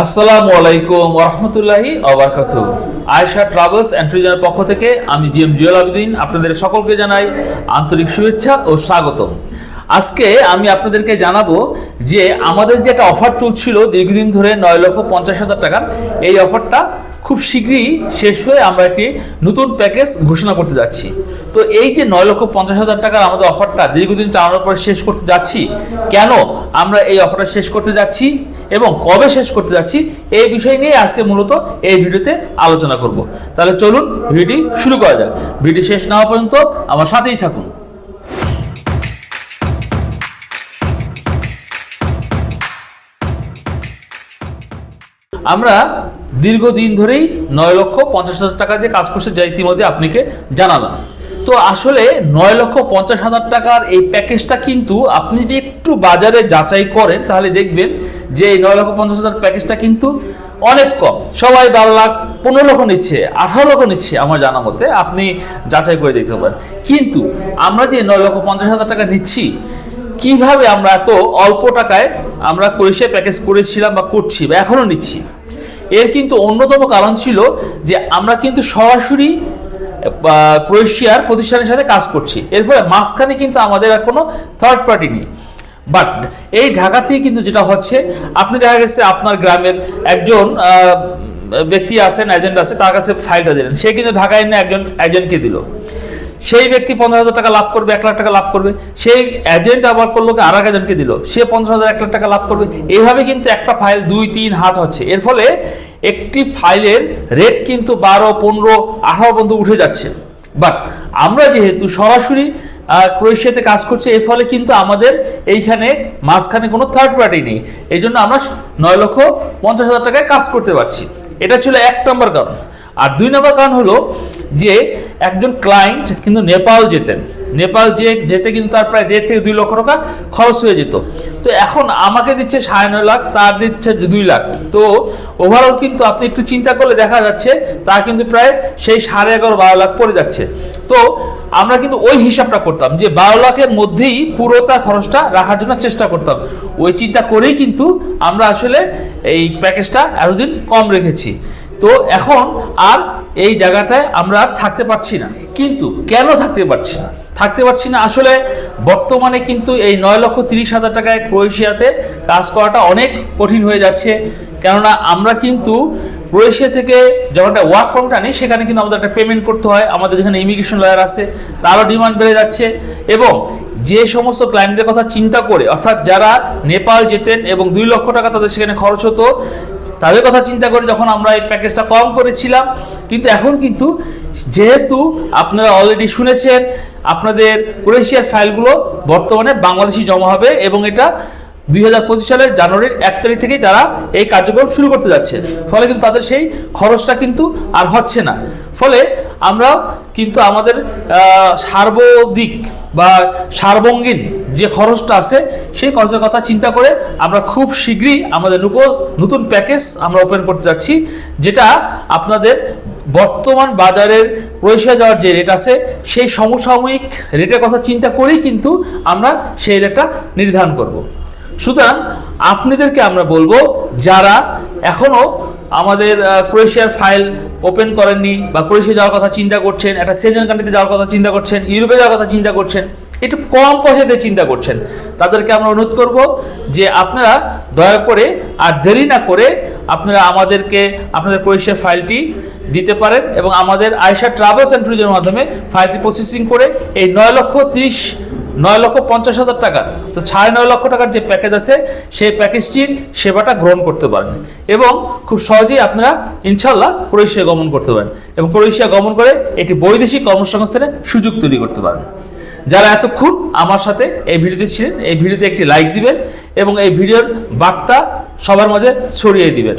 আসসালামু আলাইকুম রহমতুল্লাহি আবরকাত আয়শা ট্রাভেলস অ্যান্ড ট্যুরিজমের পক্ষ থেকে আমি জি এম জুয়েল আবেদিন আপনাদের সকলকে জানাই আন্তরিক শুভেচ্ছা ও স্বাগতম। আজকে আমি আপনাদেরকে জানাব যে আমাদের যে একটা অফার চলছিল দীর্ঘদিন ধরে নয় লক্ষ পঞ্চাশ হাজার টাকার, এই অফারটা খুব শীঘ্রই শেষ হয়ে আমরা একটি নতুন প্যাকেজ ঘোষণা করতে যাচ্ছি। তো এই যে নয় লক্ষ পঞ্চাশ হাজার টাকার আমাদের অফারটা দীর্ঘদিন চালানোর পরে শেষ করতে যাচ্ছি, কেন আমরা এই অফারটা শেষ করতে যাচ্ছি? এবং কবে শেষ করতে যাচ্ছি এই বিষয় নিয়ে আজকে মূলত এই ভিডিওতে আলোচনা করব। তাহলে চলুন ভিডিওটি শুরু করা যাক। ভিডিও শেষ না হওয়া পর্যন্ত আমার সাথেই থাকুন। আমরা দীর্ঘদিন ধরেই নয় লক্ষ পঞ্চাশ হাজার টাকা দিয়ে কাজ করছে যা ইতিমধ্যে আপনাকে জানালাম। তো আসলে নয় লক্ষ পঞ্চাশ হাজার টাকার এই প্যাকেজটা কিন্তু আপনি যদি একটু বাজারে যাচাই করেন, তাহলে দেখবেন যে এই নয় লক্ষ পঞ্চাশ হাজার প্যাকেজটা কিন্তু অনেক কম। সবাই বারো লাখ, পনেরো লক্ষ নিচ্ছে, আঠারো লক্ষ নিচ্ছে আমার জানা মতে, আপনি যাচাই করে দেখতে পারেন। কিন্তু আমরা যে নয় লক্ষ পঞ্চাশ হাজার টাকা নিচ্ছি, কীভাবে আমরা এত অল্প টাকায় আমরা ক্রোয়েশিয়া প্যাকেজ করেছিলাম বা করছি বা এখনও নিচ্ছি? এর কিন্তু অন্যতম কারণ ছিল যে আমরা কিন্তু সরাসরি ক্রোয়েশিয়ার প্রতিষ্ঠানের সাথে কাজ করছি। এর ফলে মাঝখানে কিন্তু আমাদের আর কোনো থার্ড পার্টি নেই। বাট এই ঢাকাতেই কিন্তু যেটা হচ্ছে, আপনি দেখা গেছে আপনার গ্রামের একজন ব্যক্তি আছেন এজেন্ট আছে, তার কাছে ফাইলটা দিলেন। সে কিন্তু ঢাকায় এনে একজন এজেন্টকে দিল। সেই ব্যক্তি পনেরো হাজার টাকা লাভ করবে, এক লাখ টাকা লাভ করবে। সেই এজেন্ট আবার করল আর এক এজেন্টকে দিল। সে পঞ্চাশ হাজার, এক লাখ টাকা লাভ করবে। এইভাবে কিন্তু একটা ফাইল দুই, তিন হাত হচ্ছে। এর ফলে একটি ফাইলের রেট কিন্তু বারো, পনেরো, আঠারো পর্যন্ত উঠে যাচ্ছে। বাট আমরা যেহেতু সরাসরি ক্রোয়েশিয়াতে কাজ করছে, এর ফলে কিন্তু আমাদের এইখানে মাঝখানে কোনো থার্ড পার্টি নেই। এই জন্য আমরা নয় লক্ষ পঞ্চাশ হাজার টাকায় কাজ করতে পারছি। এটা ছিল এক নম্বর কারণ। আর দুই নম্বর কারণ হলো যে একজন ক্লায়েন্ট কিন্তু নেপাল যেতেন। নেপাল যে যেতে কিন্তু তার প্রায় দেড় থেকে দুই লক্ষ টাকা খরচ হয়ে যেত। তো এখন আমাকে দিচ্ছে সাড়ে নয় লাখ, তার দিচ্ছে দুই লাখ। তো ওভারঅল কিন্তু আপনি একটু চিন্তা করলে দেখা যাচ্ছে তা কিন্তু প্রায় সেই সাড়ে এগারো, বারো লাখ পড়ে যাচ্ছে। তো আমরা কিন্তু ওই হিসাবটা করতাম যে বারো লাখের মধ্যেই পুরো তার খরচটা রাখার জন্য চেষ্টা করতাম। ওই চিন্তা করেই কিন্তু আমরা আসলে এই প্যাকেজটা এতদিন কম রেখেছি। তো এখন আর এই জায়গাটায় আমরা থাকতে পারছি না। কিন্তু কেন থাকতে পারছি না? থাকতে পারছি না আসলে বর্তমানে কিন্তু এই নয় লক্ষ তিরিশ হাজার টাকায় ক্রোয়েশিয়াতে কাজ করাটা অনেক কঠিন হয়ে যাচ্ছে। কেননা আমরা কিন্তু ক্রোয়েশিয়া থেকে যখন ওয়ার্ক পারমিট আনি সেখানে কিন্তু আমাদের একটা পেমেন্ট করতে হয়। আমাদের যেখানে ইমিগ্রেশন লয়ার আছে, তারও ডিমান্ড বেড়ে যাচ্ছে। এবং যে সমস্ত ক্লায়েন্টের কথা চিন্তা করে, অর্থাৎ যারা নেপাল যেতেন এবং দুই লক্ষ টাকা তাদের সেখানে খরচ হতো, তাদের কথা চিন্তা করে যখন আমরা এই প্যাকেজটা কম করেছিলাম, কিন্তু এখন কিন্তু যেহেতু আপনারা অলরেডি শুনেছেন, আপনাদের ক্রোয়েশিয়ার ফাইলগুলো বর্তমানে বাংলাদেশি জমা হবে এবং এটা দুই হাজার পঁচিশ সালের জানুয়ারির এক তারিখ থেকেই তারা এই কার্যক্রম শুরু করতে যাচ্ছে। ফলে কিন্তু তাদের সেই খরচটা কিন্তু আর হচ্ছে না। ফলে আমরা কিন্তু আমাদের সার্বদিক বা সার্বঙ্গীন যে খরচটা আছে, সেই খরচের কথা চিন্তা করে আমরা খুব শীঘ্রই আমাদের নতুন প্যাকেজ আমরা ওপেন করতে যাচ্ছি, যেটা আপনাদের বর্তমান বাজারের ক্রোয়েশিয়া যাওয়ার যে রেট আছে, সেই সমসাময়িক রেটের কথা চিন্তা করেই কিন্তু আমরা সেই রেটটা নির্ধারণ করব। সুতরাং আপনাদেরকে আমরা বলব, যারা এখনও আমাদের ক্রোয়েশিয়ার ফাইল ওপেন করেননি বা ক্রোয়েশিয়া যাওয়ার কথা চিন্তা করছেন, একটা সেজেন কান্ট্রিতে যাওয়ার কথা চিন্তা করছেন, ইউরোপে যাওয়ার কথা চিন্তা করছেন, একটু কম পয়সাতে চিন্তা করছেন, তাদেরকে আমরা অনুরোধ করব যে আপনারা দয়া করে আর দেরি না করে আপনারা আমাদেরকে, আপনাদের ক্রোয়েশিয়া ফাইলটি দিতে পারেন এবং আমাদের আয়সা ট্রাভেলস অ্যান্ড ট্যুরিজমের মাধ্যমে ফাইলটি প্রসেসিং করে এই নয় লক্ষ তিরিশ নয় লক্ষ পঞ্চাশ হাজার টাকার তো সাড়ে নয় লক্ষ টাকার যে প্যাকেজ আছে, সেই প্যাকেজটির সেবাটা গ্রহণ করতে পারেন। এবং খুব সহজেই আপনারা ইনশাল্লাহ ক্রোয়েশিয়া গমন করতে পারেন এবং ক্রোয়েশিয়া গমন করে একটি বৈদেশিক কর্মসংস্থানের সুযোগ তৈরি করতে পারেন। যারা এতক্ষণ আমার সাথে এই ভিডিওতে ছিলেন, এই ভিডিওতে একটি লাইক দিবেন এবং এই ভিডিওর বার্তা সবার মাঝে ছড়িয়ে দিবেন।